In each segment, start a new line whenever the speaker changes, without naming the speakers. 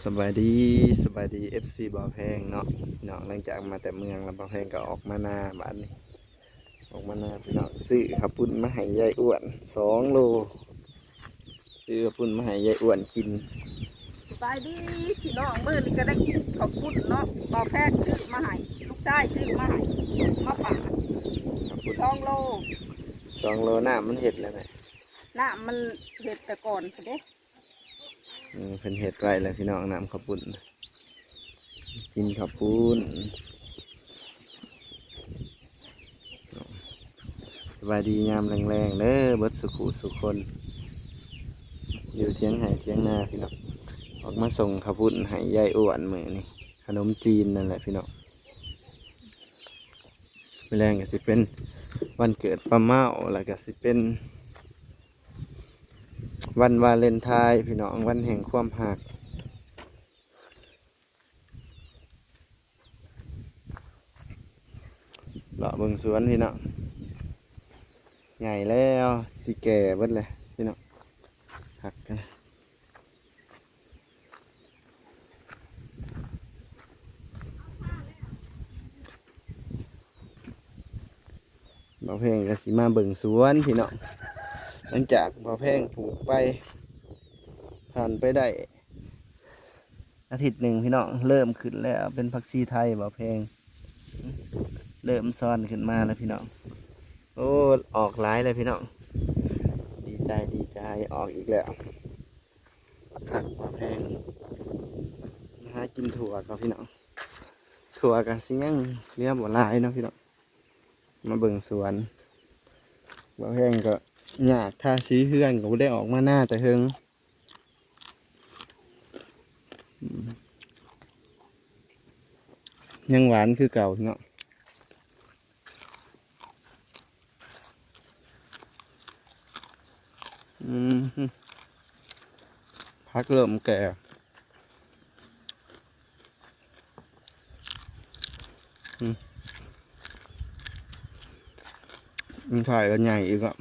สบายดีสบายดี FC บ่อแพงเนาะพี่น้องหลังจากมาแต่เมืองแล้วบ่อแพงก็ออกมาหน้าบ้านนี้ออกมาหน้าพี่น้องซื้อขับปุ้นมาให้ยายอ้วนสองโลซื้อขับปุ้นมาให้ยายอ้วนกิน
สบายดีพี่น้องมื้อนี้ก็ได้กินขอบคุณเนาะบ่าวแพทย์ซื้อมาให้ลูกชายซื้อมาให้มาฝาก
ขับปุ้น
สองโล
สองโลหน้ามันเห็ดแล้วไหม
น้ำมันเห็ดแต่ก่อนพุ่นเด้
อืม เพิ่นเห็ดไว้แล้วพี่น้องน้ำขับปุ้นกินขับปุ้นสบายดียามแรงๆเด้อเบิดสุขุสุขคน อยู่เทียงไห่เทียงนาพี่น้องออกมาส่งขาวปุ้นให้ยายอ้วนมือนี่ขนมจีนนั่นแหละพี่น้องมื้อแรงก็สิเป็นวันเกิดป้าเมาแล้วก็สิเป็น วันวาเลนไทน์พี่น้องวันแห่งความหักเลาะเบิ่งสวนพี่น้องใหญ่แล้วสิแก่เบิดเลยพี่น้องหักกันบ่าเพลงก็สิมาเบิ่งสวนพี่น้อง หลังจากบ่อแพงปลูกไปผ่านไปได้ อาทิตย์หนึ่งพี่น้องเริ่มขึ้นแล้วเป็นผักชีไทยบ่อแพง เริ่มซ้อนขึ้นมาแล้วพี่น้อง โอ้ออกหลายเลยพี่น้อง ดีใจดีใจออกอีกแล้วผักบ่อแพงมาหากินถั่วกับพี่น้องถั่วกับสิยังเรียบบ่หลายเนาะพี่น้องมาเบิ่งสวนบ่อแพงก็ อยากทาสีเฮือนก็บ่ได้ออกมาหน้าแต่เฮิงอืมยังหวานคือเก่าเนาะอืมพักเริ่มแก่มันถ่ายกันใหญ่อีกอะ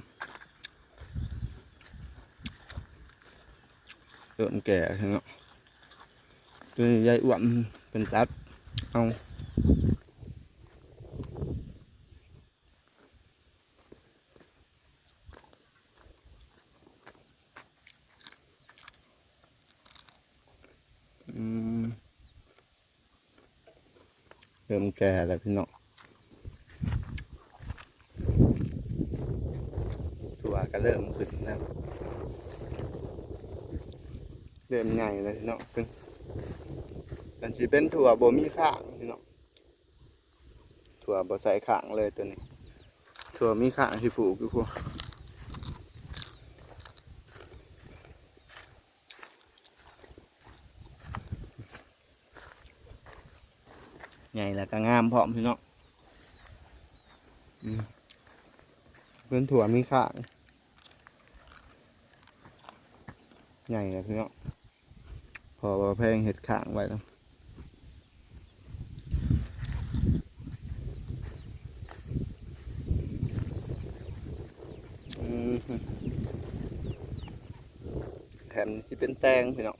เกินแก่เนาะตัวยายอ้วนเป็นตัดเอาอืมเริ่มแก่แล้วพี่น้องตัวก็เริ่มขึ้นแล้ว เริ่มใหญ่เลยพี่น้องเป็นกันสิเป็นถั่วบ่มีข้างพี่น้องถั่วบ่ใส่ข้างเลยตัวนี้ ถั่วมีข้างที่ปลูกอยู่พวกใหญ่แล้วก็งามพร้อมพี่เน้องอืมเป็นถั่วมีข้างใหญ่เลยพี่น้อง พอว่าแพงเห็ดข้างไว้แล้วแถมที่เป็นแตงพี่น้อง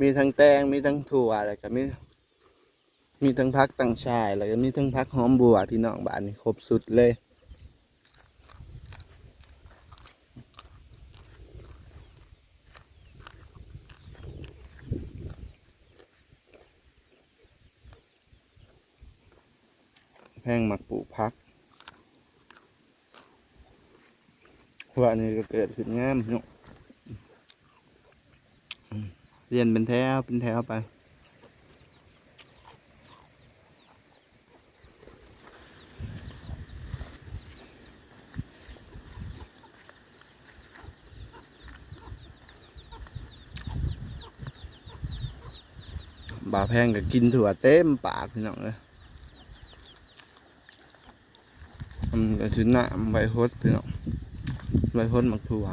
มีทั้งแตงมีทั้งถั่วอะไรก็มีมีทั้งพักตังชายแล้วก็มีทั้งพักหอมบัวพี่น้องบ้านนี้ครบสุดเลย แพงหมักปลูกพักว่านี่ก็เกิดขึ้นงามเนาะอืมเรียนเป็นแถวเป็นแถวไปบาแพงก็กินถั่วเต็มปากพี่น้องเลย ทำ ก็คือหน้าใบโฮดพี่น้องใบโฮดมักถั่ว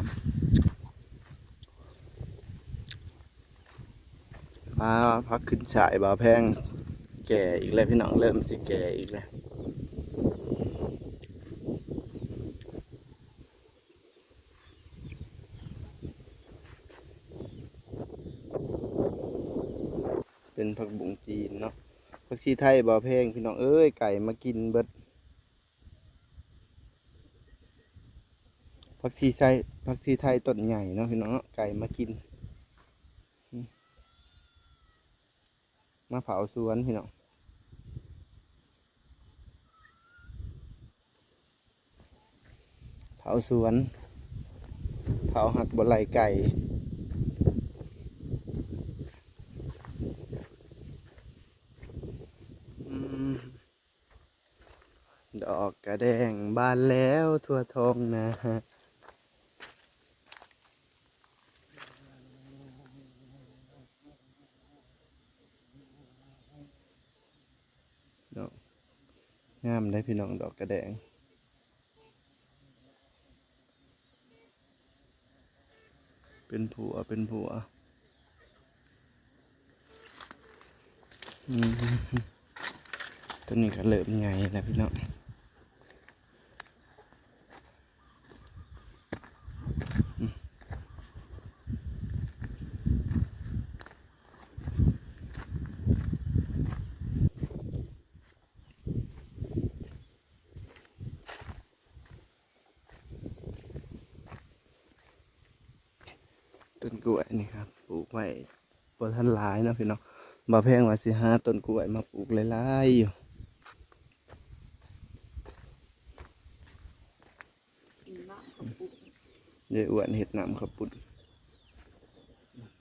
มาพักขึ้นฉายบาแพงแก่อีกแล้วพี่น้องเริ่มสิแก่อีกแล้วเป็นผักบุ้งจีนเนาะผักชีไทยบ่แพงพี่น้องเอ้ยไก่มากินเบิด ผักชีไทยผักชีไทยต้นใหญ่เนาะพี่น้องเนาะไก่มากิน มาเผาสวนพี่น้องเผาสวน เผาหักบนไหลไก่ดอกกระแดงบานแล้วทั่วท้องนา งามได้พี่น้องดอกกระแดง เป็นผัวเป็นผัวตัวนี้ก็เริ่มไงนะพี่น้อง ต้นกล้วยนี่ครับปลูกไว้บนทันหลายนะพี่น้องมาแพงว่าสิหาต้นกล้วยมาปลูกหลายๆอยู่
น้ำข้าวปุ้น
ยอวนเห็ดน้ำขับปุ่น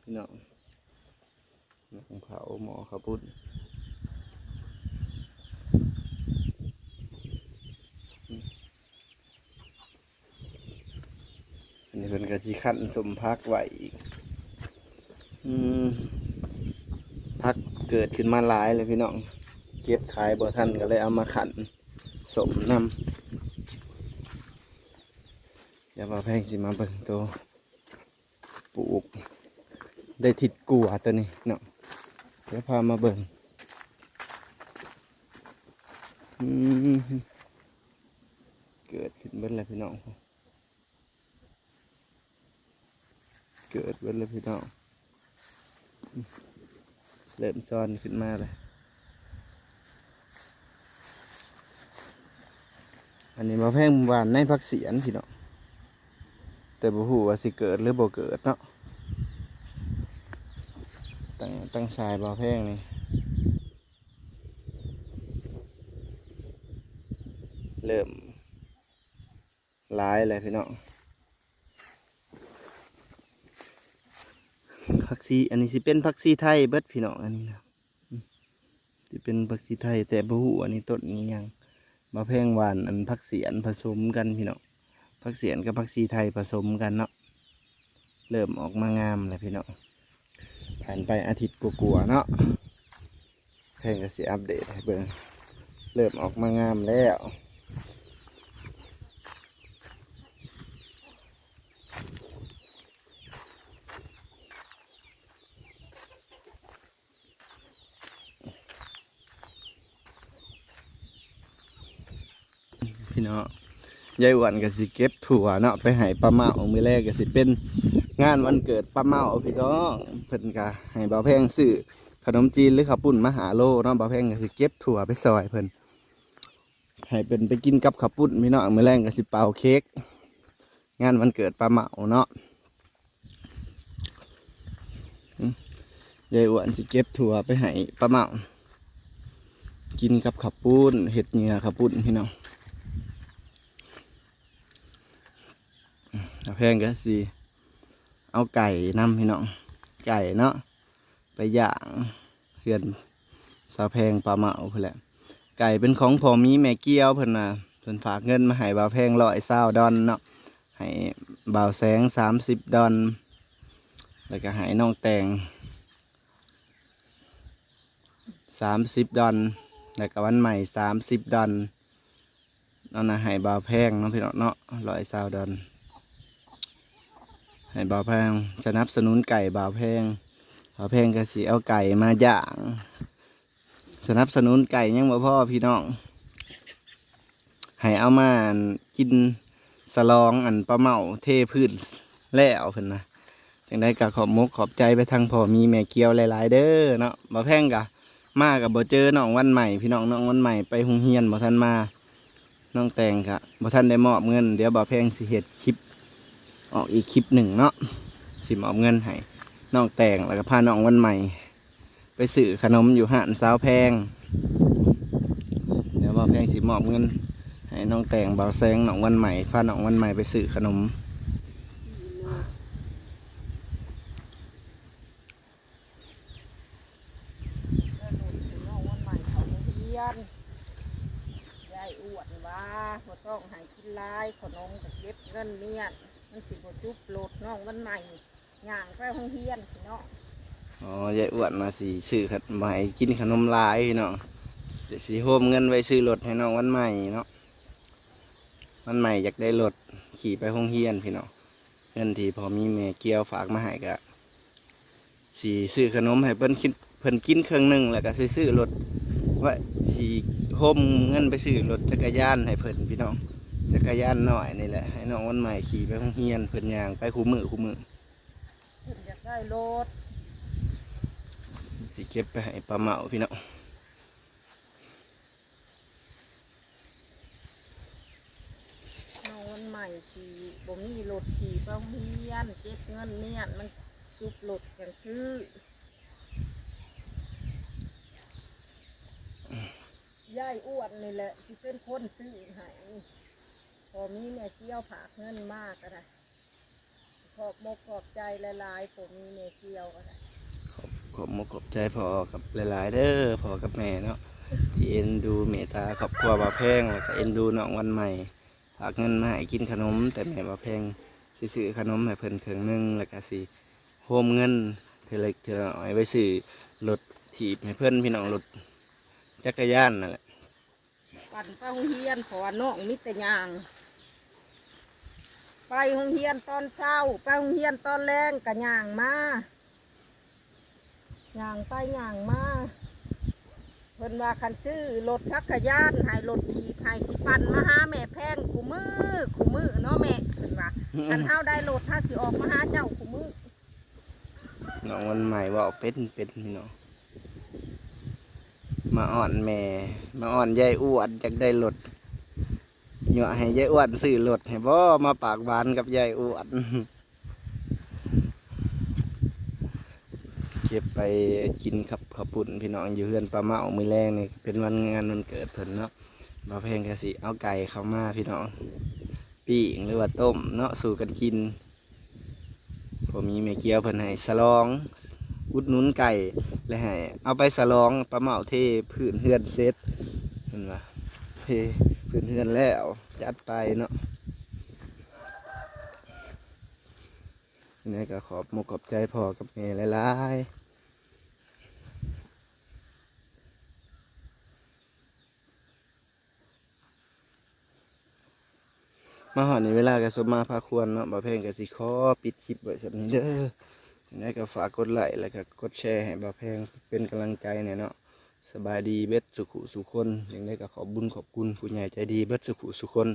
พี่น้องน้ำเผาหมอขับปุ่น นนี้เป็นกะทิขั้นสมพักไหวอีกพักเกิดขึ้นมาหลายเลยพี่น้อง เก็บขายบ่ทันก็เลยเอามาขันสมนำเดี๋ยวมาแพงสิมาเบิ่งตัวปลูก ได้ทิดกัวตัวนี้เนาะเดี๋ยวพามาเบิ่งเกิดขึ้นเบิ่งเลยพี่น้อง เกิดเบิ่งเลยพี่น้องเริ่มซ้อนขึ้นมาเลยอันนี้มาแพงหวานในพักเสียนพี่น้องแต่บ่ฮู้ว่าสิเกิดหรือบ่เกิดเนาะตั้งตั้งชายบ่แพงนี่เริ่มหลายเลยพี่น้องผัก ซีอันนี้สิเป็นผักซีไทยเบิดพี่น้องอันนี้นะสิเป็นผักซีไทย แต่บ่ฮู้อันนี้ต้นนี้ยังบ่แพงหวานอันผักเสียนผสมกันพี่น้องผักเสียนกับผักชีไทยผสมกันเนาะเริ่มออกมางามแล้วพี่เนาะผ่านไปอาทิตย์กลัวๆเนาะเพลงก็สิอัปเดตให้เบิ่งเริ่มออกมางามแล้ว พี่เนาะยายอ้วันก็สิเก็บถั่วเนาะไปให้ป้าเมามือแรกก็สิเป็นงานวันเกิดป้าเมาพี่น้องเพิ่นก็ให้บ่าวแพงซื้อขนมจีนหรือข้าวปุ้นมาหาโลเนาะบ่าวแพงก็สิเก็บถั่วไปซอยเพิ่นให้เป็นไปกินกับข้าวปุ้นพี่น้องมือแรกก็สิเป่าเค้กงานวันเกิดป้าเมาเนาะยายอ้วนสิเก็บถั่วไปให้ป้าเมา กินกับข้าวปุ้นเห็ดเหงื่อข้าวปุ้นพี่น้อง เอา แพงก็สิเอาไก่นำพี่น้องไก่เนาะไปย่างเพื่อนสาวแพงปลาเมาเพื่อนแหละไก่เป็นของพอมีแม่เกี้ยวเพิ่นน่ะเพิ่นฝากเงินมาให้บ่าวแพงร้อยเศร้าดอนเนาะให้บ่าวแสงสามสิบดอนแล้วก็ให้น้องแตงสามสิบดอนแล้วก็วันใหม่สามสิบดอนนั่นนะให้บ่าวแพงเนาะพี่น้องเนาะร้อยเศร้าดอน ให้บ่าวแพงสนับสนุนไก่บ่าวแพงบ่าวแพงก็สิเอาไก่มาย่าง สนับสนุนไก่ยังบ่พ่อพี่น้องให้เอามากินสลองอันปลาเมาเทพืชแล้วเพิ่นนะจังได้ก็ขอบมกขอบใจไปทางพ่อมีแม่เกียวหลาย ๆ เด้อเนาะบ่แพงกะมากับบ่เจอน้องวันใหม่ พี่น้องน้องวันใหม่ไปโรงเรียนบ่ทันมาน้องแตงกะบ่ทันได้มอบเงิน เดี๋ยวบ่แพงสิเฮ็ดคลิป ออกอีกคลิปหนึ่งเนาะสิมอบเงินให้น้องแต่งแล้วก็พาน้องวันใหม่ ไปซื้อขนมอยู่ห้านสาวแพง เดี๋ยวบ่าวแพงสิมอบเงิน ให้น้องแต่งบ่าวแซงน้องวันใหม่พาน้องวันใหม่ไปซื้อขนม
น้องวันใหม่เขาเรียนยายอวนว่าบ่ต้องให้กินหลายขนมก็เก็บเงินเมียน จุบโลดน้องวันใหม่ย่างไปโรงเรียนพี่น้อง
อ๋อยายอ้วนมาสิซื้อขนมให้กินขนมลายพี่น้องสิโฮมเงินไว้ซื้อรถให้น้องวันใหม่เนาะวันใหม่อยากได้รถขี่ไปห้องเฮียนพี่น้องเงินที่พอมีแม่เกียวฝากมาให้ก็สีซื้อขนมให้เพิ่นคิดเพิ่นกินเครื่องหนึ่งแล้วก็ซื้อรถว่าสีโฮมเงินไปซื้อรถจักรยานให้เพิ่นพี่น้อง จักรยานหน่อยนี่แหละให้น้องวันใหม่ขี่ไปห้องเฮียนเพิ่นย่างไปคู่มือคู่มือ
เพิ่นอยากได้รถ
สิเก็บไปให้ปลาเมาพี่น้อง
น้องวันใหม่ขี่บ่มีรถขี่ไปโรงเรียนเก็บเงินเมียนมันจุบรถกันซื้อยายอ้วนนี่แหละที่เป็นคนซื้อให้พ อมีแม่เกี้ยวผากเงินมากก็ได้ขอบมกขอบใจหลายๆผมมีแม่เกี้ยวก็ได้
ขอบมกขอบใจพอกับหลายๆเด้อพอกับแม่เนาะที่เอ็นดูเมตตาครอบครัวบ่าวแพงแล้วก็เอ็นดูน้องวันใหม่ฝากเงินมาให้กินขนม แต่แม่บ่าวแพงสิซื้อขนมให้เพิ่นเครื่องหนึงแล้วก็สิโฮมเงินเทอเล็กเทอน้อยไว้ซื้อรถถีบให้เพิ่นพี่น้องรถจักรยานนั่นแหละ
ปั่นไปโรงเรียนเพราะว่าน้องมิแต่ยาง ไปโรงเรียนตอนเช้า ไปโรงเรียนตอนแรงกะย่างมาย่างไปย่างมาเพิ่นว่าคันชื่อรถชักกรยานให้รถขี่ให้สิปั่นมาหาแม่แพงคู่มือคู่มือเนาะแม่เพิ่นว่าคันเฮาได้รถเฮาสิออกมาหาเจ้าคู่มือ
น้องวันใหม่เว่าเป็นเป็นพี่น้องมาอ่อนแม่ มาอ่อนยายอ้วนอยากได้รถ เหยาะให้ยายอ้วนซื้อรถให้บ่มาปากหวานกับยายอ้วนเก็บไปกินขับขาวปุ่นพี่น้องอยู่เฮือนปลาเมามือแรงนี่เป็นวันงานวันเกิดเพิ่นเนาะมาเพลงกะสิเอาไก่เข้ามาพี่น้องปิ้งหรือว่าต้มเนาะสู่กันกิน ผมมีเมเกียวเพิ่นให้สลองอุดหนุนไก่และให้เอาไปสลองปลาเมาเทพื้นเฮือนเซ็ตเห็นว่าเทพื้นเฮือนแล้ว จัดไปเนาะนี่ก็ขอบมุกขอบใจพ่อกับแม่หลายๆมาหอดในเวลาก็สมมาพาควรเนาะบ่าวเพลงก็สิขอปิดคลิปไว้สักนี้เด้อยังไงก็ฝากกดไลค์แล้วก็กดแชร์ให้บ่าวเพลงเป็นกำลังใจหน่อยเนาะ บายดีเบ็ดสุขุสุคนยังไรก็ขอบบุญขอบคุณผู้ใหญ่ใจดีเบ็ดสุขุสุคน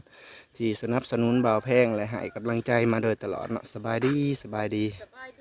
ที่สนับสนุนบ่าวแพงและให้กำลังใจมาโดยตลอดเนาะสบายดีสบายดี
สบายดี